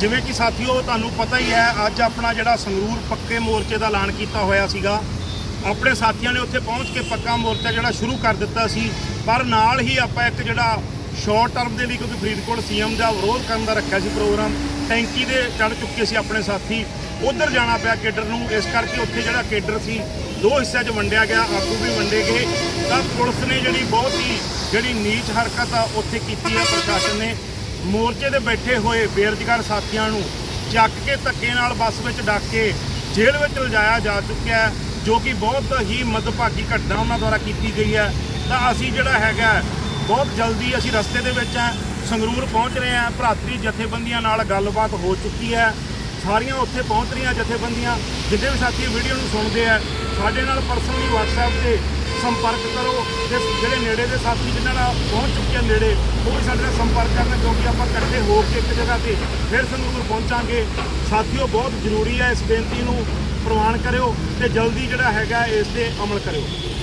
ਜਿਵੇਂ ਕਿ ਸਾਥੀਓ, ਤੁਹਾਨੂੰ ਪਤਾ ਹੀ ਹੈ, ਅੱਜ ਆਪਣਾ ਜਿਹੜਾ ਸੰਗਰੂਰ ਪੱਕੇ ਮੋਰਚੇ ਦਾ ਐਲਾਨ ਕੀਤਾ ਹੋਇਆ ਸੀਗਾ। ਆਪਣੇ ਸਾਥੀਆਂ ਨੇ ਉੱਥੇ ਪਹੁੰਚ ਕੇ ਪੱਕਾ ਮੋਰਚਾ ਜਿਹੜਾ ਸ਼ੁਰੂ ਕਰ ਦਿੱਤਾ ਸੀ। ਪਰ ਨਾਲ ਹੀ ਆਪਾਂ ਇੱਕ ਜਿਹੜਾ ਸ਼ਾਰਟ ਟਰਮ ਦੇ ਲਈ, ਕਿਉਂਕਿ ਫਰੀਦਕੋਟ ਸੀਐਮ ਦਾ ਵਿਰੋਧ ਕਰਨ ਦਾ ਰੱਖਿਆ ਸੀ ਪ੍ਰੋਗਰਾਮ, ਟੈਂਕੀ ਦੇ ਚੜ ਚੁੱਕੇ ਸੀ ਆਪਣੇ ਸਾਥੀ। ਉਧਰ ਜਾਣਾ ਪਿਆ ਕੇਡਰ ਨੂੰ। ਇਸ ਕਰਕੇ ਉੱਥੇ ਜਿਹੜਾ ਕੇਡਰ ਸੀ, ਦੋ ਹਿੱਸਿਆਂ 'ਚ ਵੰਡਿਆ ਗਿਆ ਆਗੂ ਵੀ ਵੰਡੇ ਗਏ। ਤਾਂ ਪੁਲਿਸ ਨੇ ਜਿਹੜੀ ਬਹੁਤ ਹੀ ਜਿਹੜੀ ਨੀਚ ਹਰਕਤ ਆ, ਉੱਥੇ ਕੀਤੀ ਆ ਪ੍ਰਸ਼ਾਸਨ ਨੇ। ਮੋਰਚੇ ਦੇ ਬੈਠੇ ਹੋਏ ਬੇਰੁਜ਼ਗਾਰ ਸਾਥੀਆਂ ਨੂੰ ਚੱਕ ਕੇ ਧੱਕੇ ਨਾਲ ਬੱਸ ਵਿੱਚ ਡੱਕ ਕੇ ਜੇਲ੍ਹ ਵਿੱਚ ਲਿਜਾਇਆ ਜਾ ਚੁੱਕਿਆ ਹੈ, ਜੋ ਕਿ ਬਹੁਤ ਹੀ ਮਦਭਾਗੀ ਘਟਨਾ ਉਹਨਾਂ ਦੁਆਰਾ ਕੀਤੀ ਗਈ ਹੈ। ਤਾਂ ਅਸੀਂ ਜਿਹੜਾ ਹੈਗਾ ਬਹੁਤ ਜਲਦੀ ਅਸੀਂ ਰਸਤੇ ਦੇ ਵਿੱਚ ਹਾਂ, ਸੰਗਰੂਰ ਪਹੁੰਚ ਰਹੇ ਹਾਂ। ਭਰਾਤਰੀ ਜਥੇਬੰਦੀਆਂ ਨਾਲ ਗੱਲਬਾਤ ਹੋ ਚੁੱਕੀ ਹੈ। ਸਾਰੀਆਂ ਉੱਥੇ ਪਹੁੰਚ ਰਹੀਆਂ ਜਥੇਬੰਦੀਆਂ। ਜਿੱਦੇ ਵੀ ਸਾਥੀ ਵੀਡੀਓ ਨੂੰ ਸੁਣਦੇ ਆ, ਸਾਡੇ ਨਾਲ ਪਰਸਨਲੀ WhatsApp ਤੇ ਸੰਪਰਕ ਕਰੋ ਤੇ ਜਿਹੜੇ ਨੇੜੇ ਦੇ ਸਾਥੀ ਜਿਨ੍ਹਾਂ ਨਾਲ ਪਹੁੰਚ ਚੁੱਕੇ ਆ ਨੇੜੇ, ਉਹ ਵੀ ਸਾਡੇ ਨਾਲ ਸੰਪਰਕ ਕਰਨ ਕਿਉਂਕਿ ਆਪਾਂ ਇਕੱਠੇ ਹੋ ਕੇ ਇੱਕ ਜਗ੍ਹਾ ਤੇ ਫਿਰ ਸੰਗਰੂਰ ਪਹੁੰਚਾਂਗੇ। ਸਾਥੀਓ, ਬਹੁਤ ਜ਼ਰੂਰੀ ਹੈ ਇਸ ਬੇਨਤੀ ਨੂੰ ਪ੍ਰਵਾਨ ਕਰਿਓ ਤੇ ਜਲਦੀ ਜਿਹੜਾ ਹੈਗਾ ਇਸ ਤੇ ਅਮਲ ਕਰਿਓ।